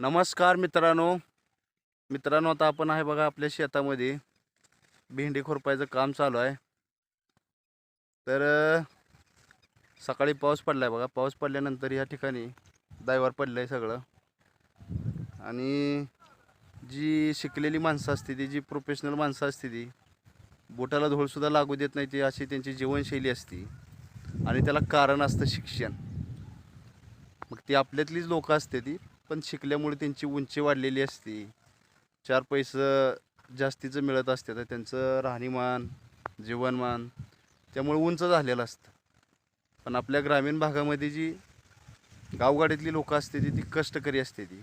नमस्कार मित्रांनो. मित्रांनो आता आपण आहे बघा आपल्या शेतामध्ये. भेंडी खोरपायचं काम चालू आहे. तर सकाळी पाऊस पडला आहे बघा. पाऊस पडल्यानंतर या ठिकाणी दायवार पडलं आहे सगळं. आणि जी शिकलेली माणसं असते ती जी प्रोफेशनल माणसं असते ती बोटाला धोळसुद्धा लागू देत नाही ती अशी त्यांची जीवनशैली असते. आणि त्याला कारण असतं शिक्षण. मग ती आपल्यातलीच लोकं असते ती. पण शिकल्यामुळे त्यांची उंची वाढलेली असते. चार पैसे जास्तीचं मिळत असते तर त्यांचं राहणीमान जीवनमान त्यामुळे उंच झालेलं असतं. पण आपल्या ग्रामीण भागामध्ये जी गावगाडीतली लोकं असते ती ती कष्टकरी असते ती.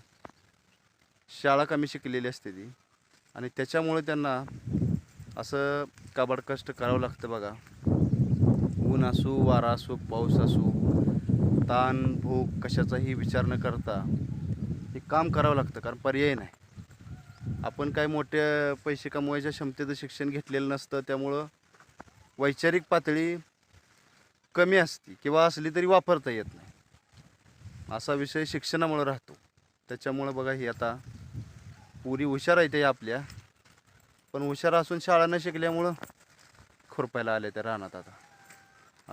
शाळा कमी शिकलेली असते ती. आणि त्याच्यामुळे त्यांना असं काबाड कष्ट करावं लागतं बघा. ऊन असो वारा असो पाऊस असो ताण भूक कशाचाही विचार न करता हे काम करावं लागतं कारण पर्याय नाही. आपण काय मोठ्या पैसे कमवायच्या क्षमतेचं शिक्षण घेतलेलं नसतं त्यामुळं वैचारिक पातळी कमी असते किंवा असली तरी वापरता येत नाही. असा विषय शिक्षणामुळं राहतो. त्याच्यामुळं बघा ही आता पुरी हुशार आहे ते आपल्या. पण हुशार असून शाळा न शिकल्यामुळं खुरपायला आल्या त्या रानात आता.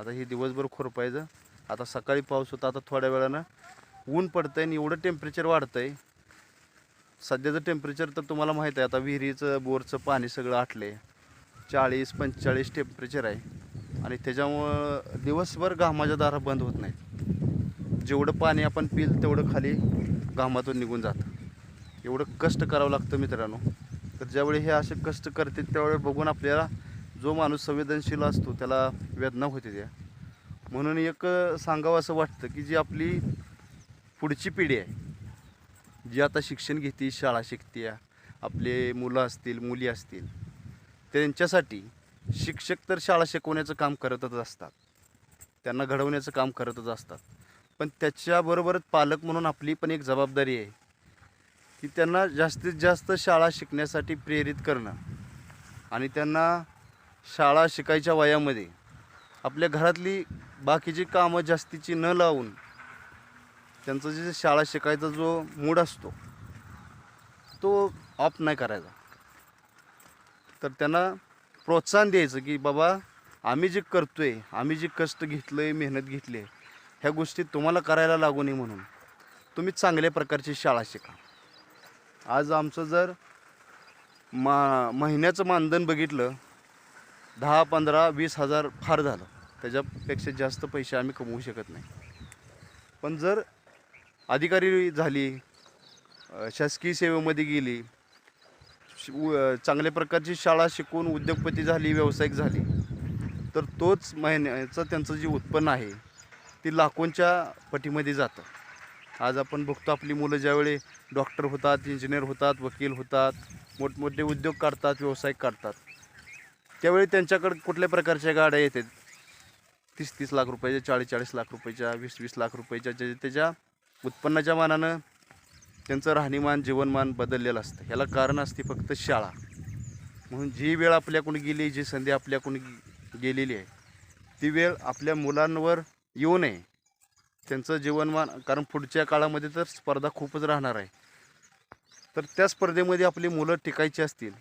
आता ही दिवसभर खुरपायचं. आता सकाळी पाऊस होता आता थोड्या वेळानं ऊन पडतंय आणि एवढं टेम्परेचर वाढतंय. सध्याचं टेम्परेचर तर तुम्हाला माहीत आहे आता विहिरीचं बोरचं पाणी सगळं आटले चाळीस पंचेचाळीस टेम्परेचर आहे. आणि त्याच्यामुळं दिवसभर घामाच्या दारा बंद होत नाहीत. जेवढं पाणी आपण पिल तेवढं खाली घामातून निघून जातं. एवढं कष्ट करावं लागतं मित्रांनो. तर ज्यावेळी हे असे कष्ट करते त्यावेळी बघून आपल्याला जो माणूस संवेदनशील असतो त्याला वेदना होते त्या. म्हणून एक सांगावं असं वाटतं की जी आपली पुढची पिढी आहे. जी आता शिक्षण घेते शाळा शिकते आपले मुलं असतील मुली असतील त्यांच्यासाठी शिक्षक तर शाळा शिकवण्याचं काम करतच असतात. त्यांना घडवण्याचं काम करतच असतात. पण त्याच्याबरोबरच पालक म्हणून आपली पण एक जबाबदारी आहे की त्यांना जास्तीत जास्त शाळा शिकण्यासाठी प्रेरित करणं. आणि त्यांना शाळा शिकायच्या वयामध्ये आपल्या घरातली बाकीची कामं जास्तीची न लावून त्यांचं जे शाळा शिकायचा जो मूड असतो तो ऑफ नाही करायचा. तर त्यांना प्रोत्साहन द्यायचं की बाबा आम्ही जे करतो आहे आम्ही जे कष्ट घेतलं आहे मेहनत घेतली आहे ह्या गोष्टी तुम्हाला करायला लागू नये म्हणून तुम्ही चांगल्या प्रकारची शाळा शिका. आज आमचं जर मा महिन्याचं मानधन बघितलं दहा पंधरा वीस हजार फार झालं. त्याच्यापेक्षा जास्त पैसे आम्ही कमवू शकत नाही. पण जर अधिकारी झाली शासकीय सेवेमध्ये गेली. श- चांगल्या प्रकारची शाळा शिकून उद्योगपती झाली व्यावसायिक झाली. तर तोच महिन्याचं त्यांचं जे उत्पन्न आहे ते लाखोंच्या पटीमध्ये जातं. आज आपण बघतो आपली मुलं ज्यावेळी डॉक्टर होतात इंजिनियर होतात वकील होतात मोठमोठे उद्योग काढतात व्यवसाय काढतात. त्यावेळी त्यांच्याकडे कुठल्या प्रकारच्या गाड्या येतात? तीस तीस लाख रुपयाच्या चाळीस चाळीस लाख रुपयाच्या वीस वीस लाख रुपयाच्या ज्या त्याच्या उत्पन्नाच्या मानानं त्यांचं राहणीमान जीवनमान बदललेलं असतं. ह्याला कारण असते फक्त शाळा. म्हणून जी वेळ आपल्याकडून गेली जी संधी आपल्याकडून गेलेली आहे ती वेळ आपल्या मुलांवर येऊ नये. त्यांचं जीवनमान कारण पुढच्या काळामध्ये तर स्पर्धा खूपच राहणार आहे. तर त्या स्पर्धेमध्ये आपली मुलं टिकायची असतील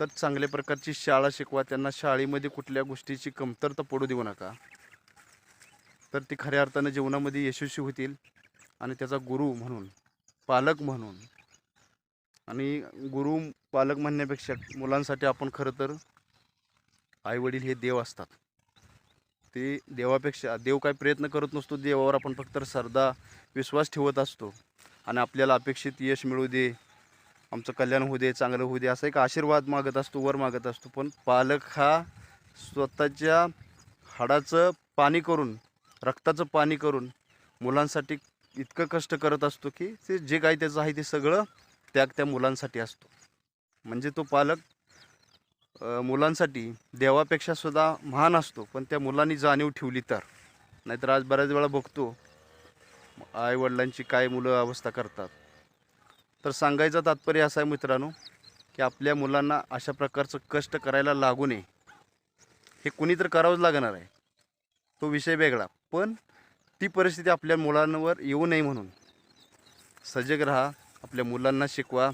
तर चांगल्या प्रकारची शाळा शिकवा. त्यांना शाळेमध्ये कुठल्या गोष्टीची कमतरता पडू देऊ नका. तर ती खऱ्या अर्थानं जीवनामध्ये यशस्वी होतील आणि त्याचा गुरु म्हणून पालक म्हणून. आणि गुरु पालक म्हणण्यापेक्षा मुलांसाठी आपण खरं तर आईवडील हे देव असतात. ते देवापेक्षा देव काय प्रयत्न करत नसतो देवावर आपण फक्त श्रद्धा विश्वास ठेवत असतो. आणि आपल्याला अपेक्षित यश मिळू दे आमचं कल्याण होऊ दे चांगलं होऊ दे असा एक आशीर्वाद मागत असतो वर मागत असतो. पण पालक हा स्वतःच्या हाडाचं पाणी करून रक्ताचं पाणी करून मुलांसाठी इतकं कष्ट करत असतो की ते जे काही त्याचं आहे ते सगळं त्याग त्या मुलांसाठी असतो. म्हणजे तो पालक मुलांसाठी देवापेक्षा सुद्धा महान असतो पण त्या मुलांनी जाणीव ठेवली तर. नाहीतर आज बऱ्याच वेळा बघतो आईवडिलांची काय मुलं अवस्था करतात. तर सांगायचं तात्पर्य असं आहे मित्रांनो की आपल्या मुलांना अशा प्रकारचं कष्ट करायला लागू नये. हे कुणी तर करावंच लागणार आहे. तो विषय वेगळा. पण ती परिस्थिती आपल्या मुलांवर येऊ नये म्हणून. सजग राहा आपल्या मुलांना शिकवा.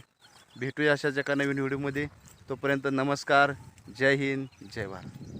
भेटूया अशाच एका नवीन व्हिडिओमध्ये. तोपर्यंत नमस्कार जय हिंद जय भारत.